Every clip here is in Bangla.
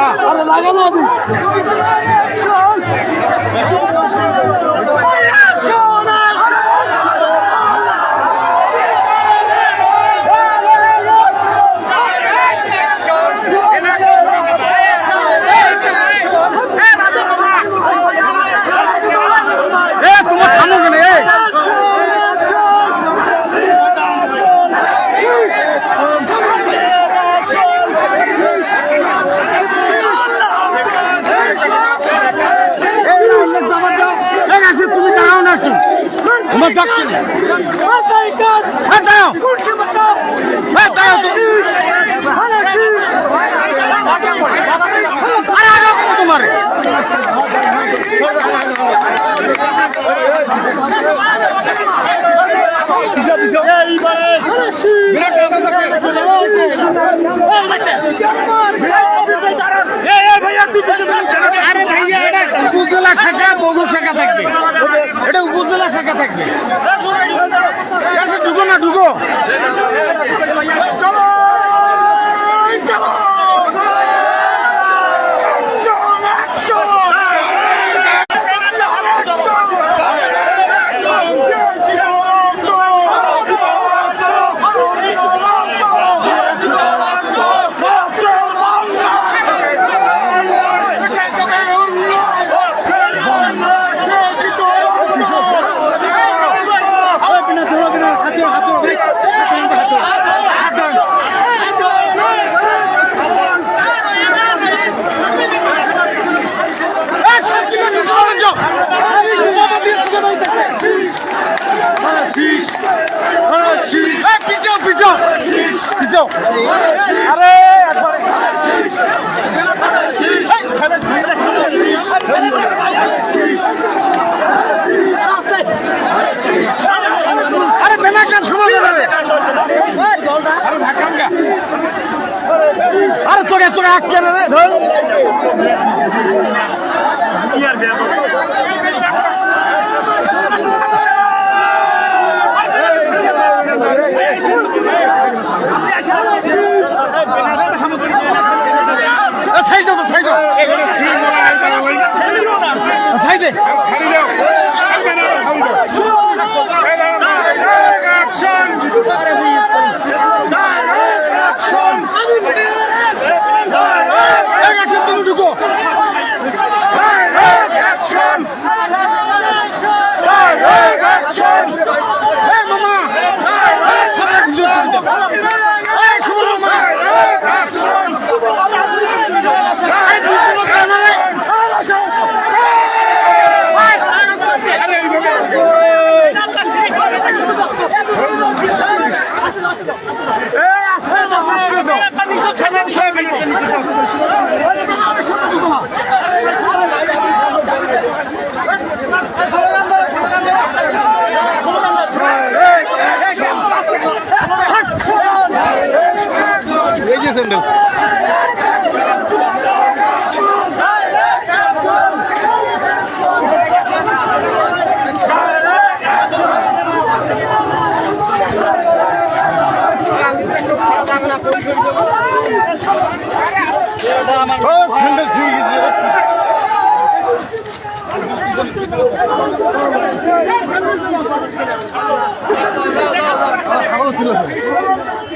আরে লাগানো আমি এ তোমার থামো কেন এ এই আসে তুমি দাঁড়াও না একটু তোমার যাচ্ছে না হ্যাঁ দাঁড়াও হ্যাঁ দাঁড়াও তুমি আরে আগে তোমার আরে ভাইয়া এটা উপজেলা শাখা বগুল শাখা থাকবে। এটা উপজেলা শাখা থাকবে। আরে। আরে কান আরে তোকে তোকে আটকে রে ধর দে। এই গেছে তুমি ঢুকো এই মামা এই সামনে ঘুরে ঘুরে দাও এই শুনো মামা এই বুঝলো কেন রে এই আসো এই আস্তে আস্তে দাও এই যে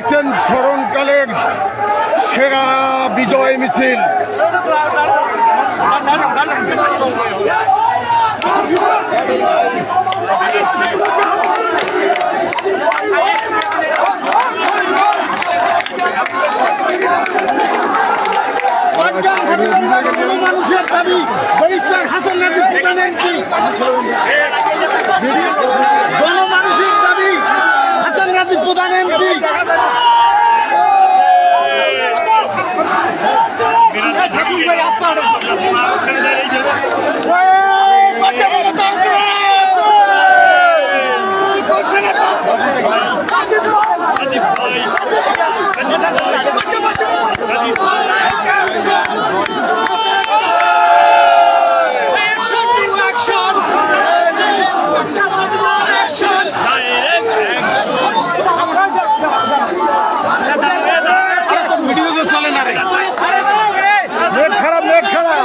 স্মরণকালের সেরা বিজয় মিছিল। মানুষের দাবি ব্যারিস্টার হাসান নাজিব প্রধান দাবি হাসান নাজিব প্রধান এমপি আরে তোর ভিডিও যে চলে না রে নেট খারাপ নেট খারাপ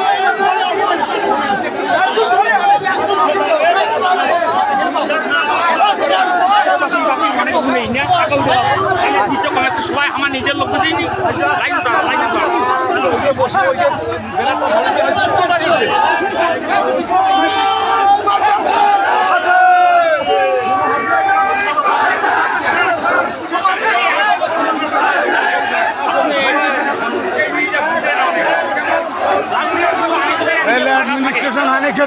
সবাই আমার নিজের লোক দিইনি লাইন দাও লাইন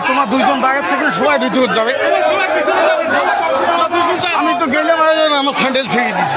তোমার দুইজন বাগের থেকে সবাই ভিতরে যাবে। আমি তো গেলে আমার স্যান্ডেল ছেড়ে দিছি।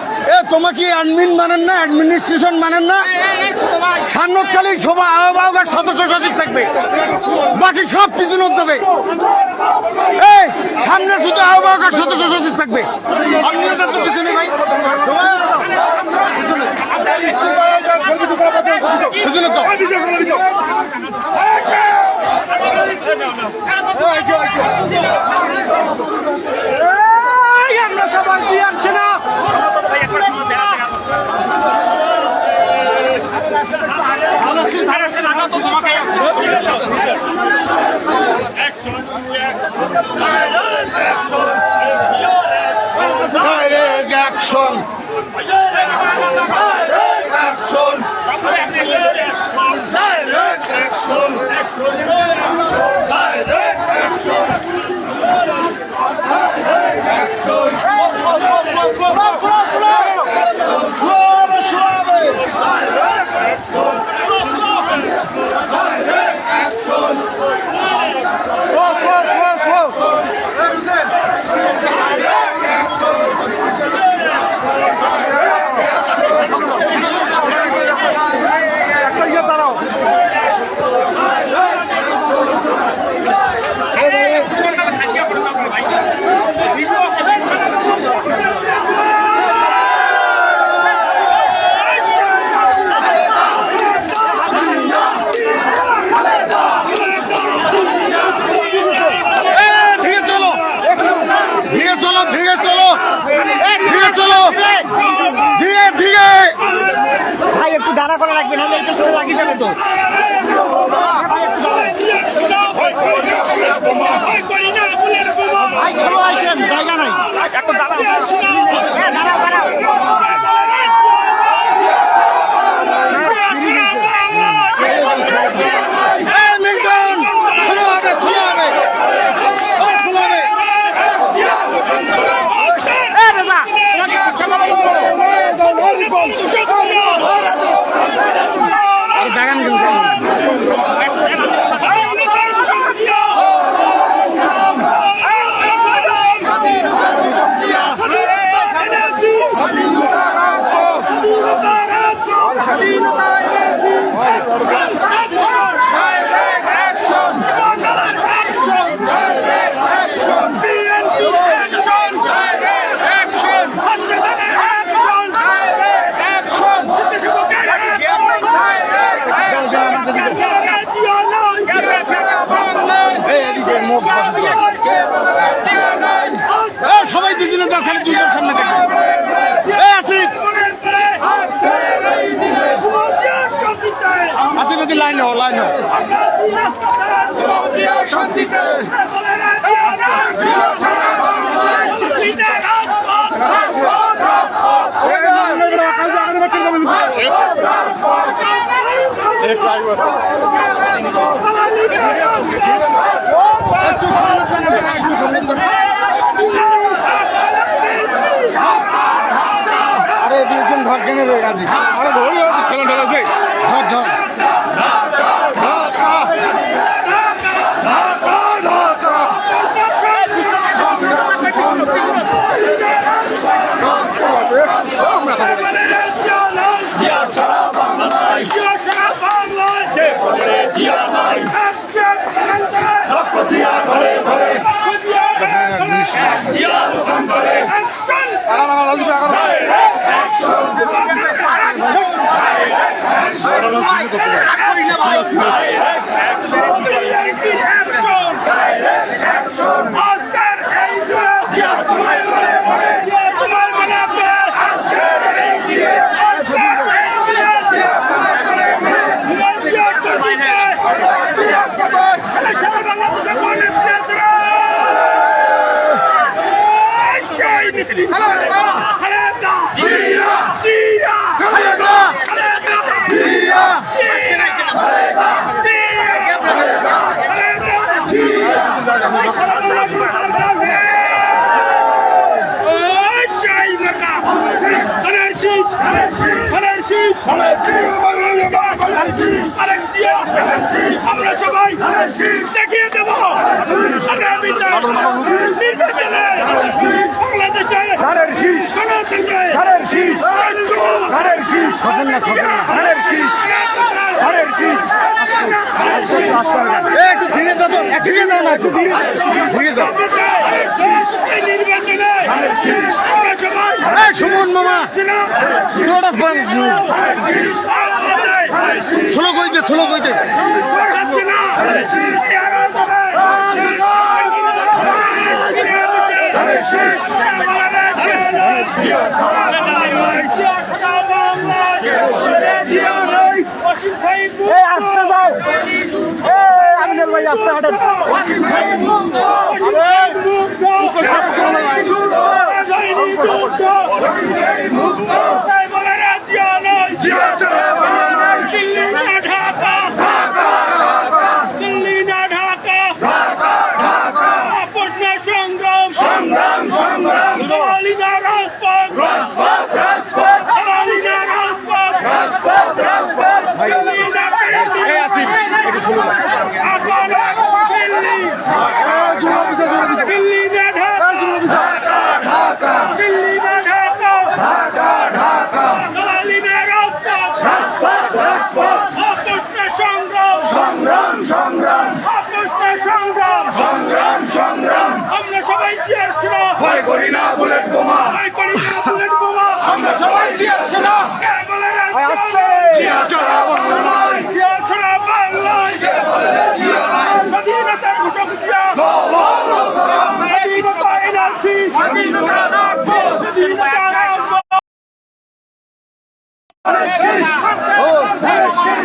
এ ভাইয়া এদিকে এখানে তাকাতো আমি এ সুমন মামা এ তোমার কি অ্যাডমিন মানেন না অ্যাডমিনিস্ট্রেশন মানেন না। সান্নতকালীন সভা আহ্বায়কের সদস্য সচিব থাকবে। বাকি সব পিছনে যাবে এই সামনে শুধু আহ্বায়কের সদস্য সচিব থাকবে। আপনিও তো পিছনে ভাই। পিছনে তো? এই, আমরা সবাই দিয়ে আসছে না ডাইরেক্ট অ্যাকশন আরে দুজন ধর কেনে রে গাজি আরে ধরি ধর ধর। আমরা সবাই দেখিয়ে দেব আগামী নির্বাচনে বাংলাদেশে এই সুমন মামা ছোলো কইতে ছোলো কইতে। আসতে যাও। আমি ভাই আসতে হাঁটেন।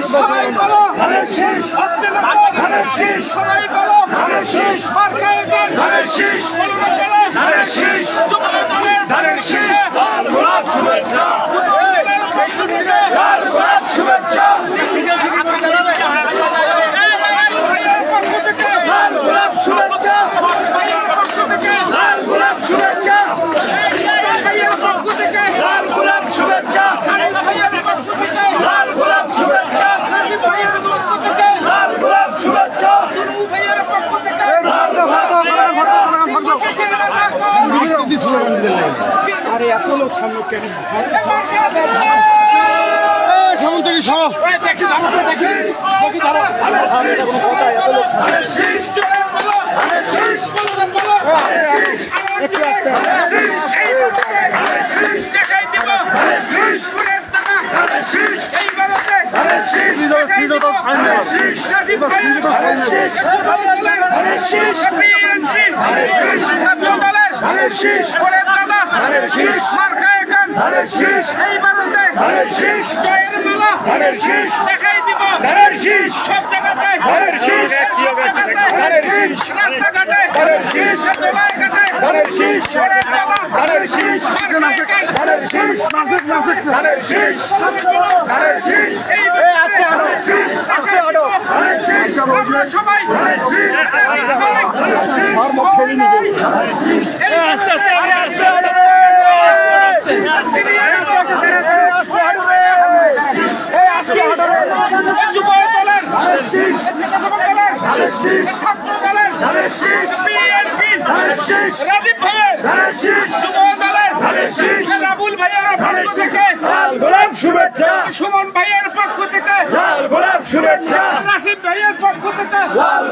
সবাই বলো ধানের শীষ ধানের শীষ সবাই বলো ধানের শীষ গান ধানের শীষ ধানের শীষ ধানের শীষ লাল গোলাপ শুভেচ্ছা লাল গোলাপ শুভেচ্ছা লাল গোলাপ শুভেচ্ছা লাল গোলাপ শুভেচ্ছা লাল গোলাপ শুভেচ্ছা লাল গোলাপ শুভেচ্ছা লাল গোলাপ শুভেচ্ছা আরে এত লোক সামনে কেন? সামন্তরি সহ দেখাই দিব দিব ধানের শীষ সব জায়গাতে ধানের শীষ সব জায়গাতে ধানের শীষ রাস্তাঘাটে ধানের শীষ জলাঘাটে ধানের শীষ ঘরের বাবা ধানের শীষ মার্কেটে ধানের শীষ ধানের শীষ ধানের শীষ এই ধানের শীষ আস্তে হাঁটো ধানের শীষ আমরা সবাই ধানের শীষ এই আস্তে আস্তে আরে আস্তে হাঁটো রে আস্তে হাঁটো রে এই আস্তে হাঁটো রে যুব দলের ধানের শীষ দলের ধানের শীষ ছাত্র দলের ধানের শীষ বিএনপি ধানের শীষ রাজীব ভাইয়ের ধানের শীষ যুব দলের ধানের শীষ রাবুল ভাইয়ের পক্ষ থেকে লাল গোলাপ শুভেচ্ছা সুমন ভাইয়ের পক্ষ থেকে লাল গোলাপ শুভেচ্ছা রাশিদ ভাইয়ের পক্ষ থেকে লাল